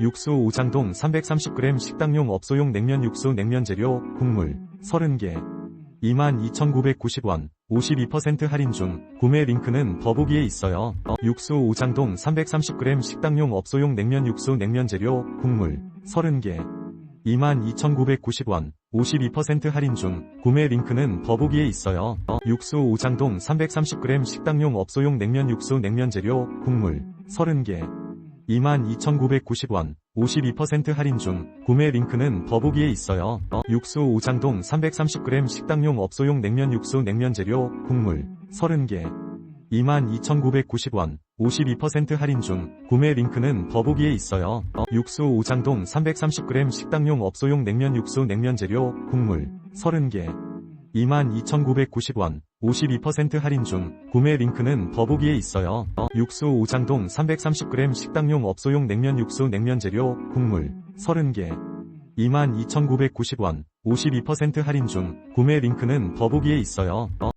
육수 오장동 330g 식당용 업소용 냉면 육수 냉면 재료, 국물, 30개. 22,990원, 52% 할인 중, 구매 링크는 더보기에 있어요. 어, 육수 오장동 330g 식당용 업소용 냉면 육수 냉면 재료, 국물, 30개. 22,990원, 52% 할인 중, 구매 링크는 더보기에 있어요. 어, 육수 오장동 330g 식당용 업소용 냉면 육수 냉면 재료, 국물, 30개. 22,990원, 52% 할인 중, 구매 링크는 더보기에 있어요. 어, 육수 오장동 330g 식당용 업소용 냉면 육수 냉면 재료, 국물, 30개. 22,990원, 52% 할인 중, 구매 링크는 더보기에 있어요. 어, 육수 오장동 330g 식당용 업소용 냉면 육수 냉면 재료, 국물, 30개. 22,990원, 52% 할인 중, 구매 링크는 더보기에 있어요. 어, 육수 오장동 330g 식당용 업소용 냉면 육수 냉면 재료, 국물, 30개. 22,990원, 52% 할인 중, 구매 링크는 더보기에 있어요. 어,